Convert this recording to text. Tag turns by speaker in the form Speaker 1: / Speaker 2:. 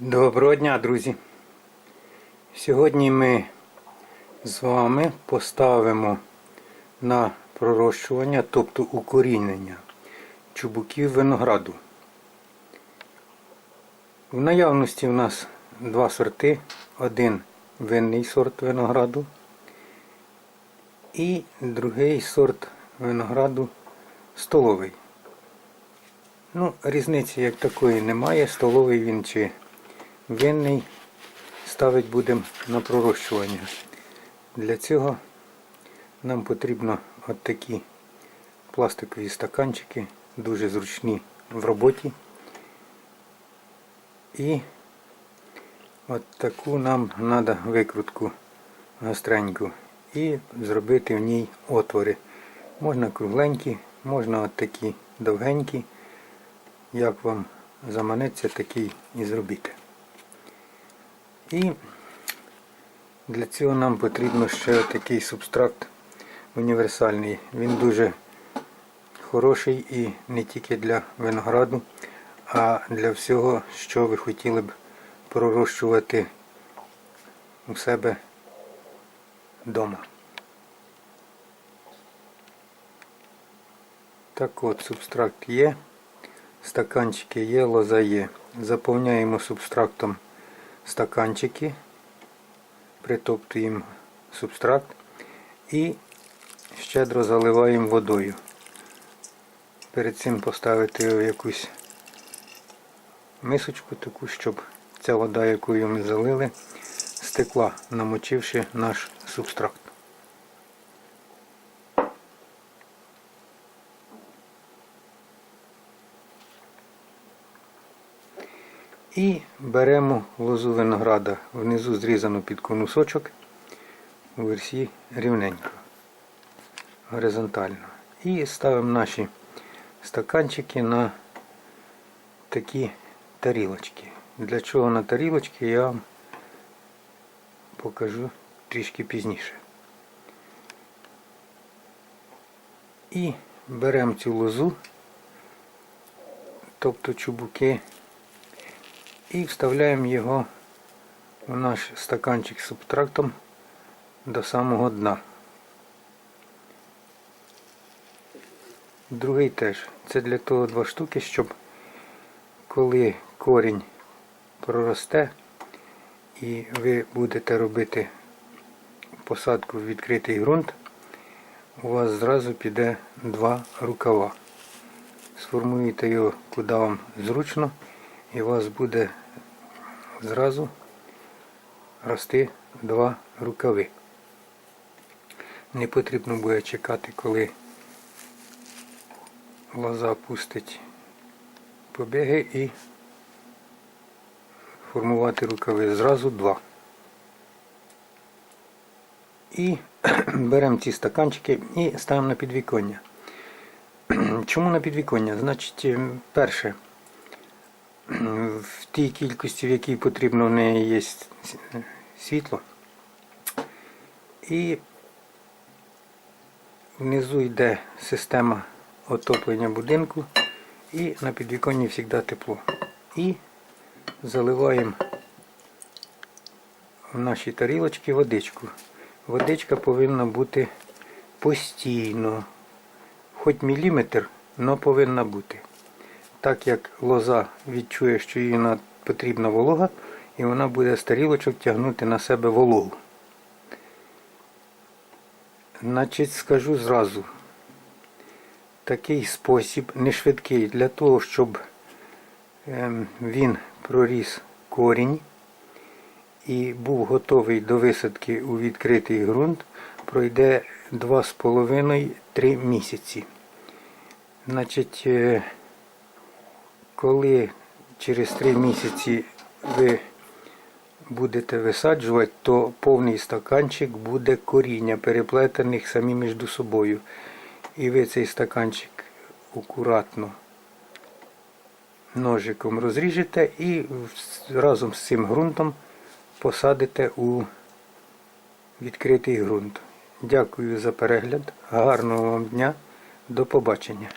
Speaker 1: Доброго дня, друзі! Сьогодні ми з вами поставимо на пророщування, тобто укорінення чубуків винограду. В наявності у нас два сорти. Один винний сорт винограду і другий сорт винограду столовий. Ну, різниці як такої немає, столовий він чи винний ставити будемо на пророщування. Для цього нам потрібно от такі пластикові стаканчики, дуже зручні в роботі. І от таку нам треба викрутку гостреньку і зробити в ній отвори. Можна кругленькі, можна от такі довгенькі. Як вам заманеться, такий і зробити. І для цього нам потрібно ще такий субстракт універсальний. Він дуже хороший і не тільки для винограду, а для всього, що ви хотіли б пророщувати у себе вдома. Так от, субстракт є, стаканчики є, лоза є. Заповняємо субстрактом стаканчики, притоптуємо субстракт і щедро заливаємо водою. Перед цим поставити в якусь мисочку таку, щоб ця вода, якою ми залили, стекла, намочивши наш субстракт. І беремо лозу винограда, внизу зрізану під конусочок, у версі рівненько, горизонтально. І ставимо наші стаканчики на такі тарілочки. Для чого на тарілочки я вам покажу трішки пізніше. І беремо цю лозу, тобто чубуки і вставляємо його в наш стаканчик з субтрактом до самого дна. Другий теж. Це для того два штуки, щоб коли корінь проросте і ви будете робити посадку в відкритий ґрунт, у вас зразу піде два рукава. Сформуєте його куди вам зручно і у вас буде зразу рости два рукави. Не потрібно буде чекати, коли лоза пустить побіги і формувати рукави. Зразу два. І беремо ці стаканчики і ставимо на підвіконня. Чому на підвіконня? Значить, перше в тій кількості, в якій потрібно в неї є світло. І внизу йде система отоплення будинку і на підвіконні завжди тепло. І заливаємо в наші тарілочки водичку. Водичка повинна бути постійно, хоч міліметр, але повинна бути так як лоза відчує, що їй потрібна волога, і вона буде з тарілочок тягнути на себе вологу. Значить, скажу зразу, такий спосіб не швидкий для того, щоб ем, він проріс корінь і був готовий до висадки у відкритий ґрунт, пройде 2,5-3 місяці. Значить, е, коли через три місяці ви будете висаджувати, то повний стаканчик буде коріння, переплетених самі між собою. І ви цей стаканчик акуратно ножиком розріжете і разом з цим ґрунтом посадите у відкритий ґрунт. Дякую за перегляд, гарного вам дня, до побачення.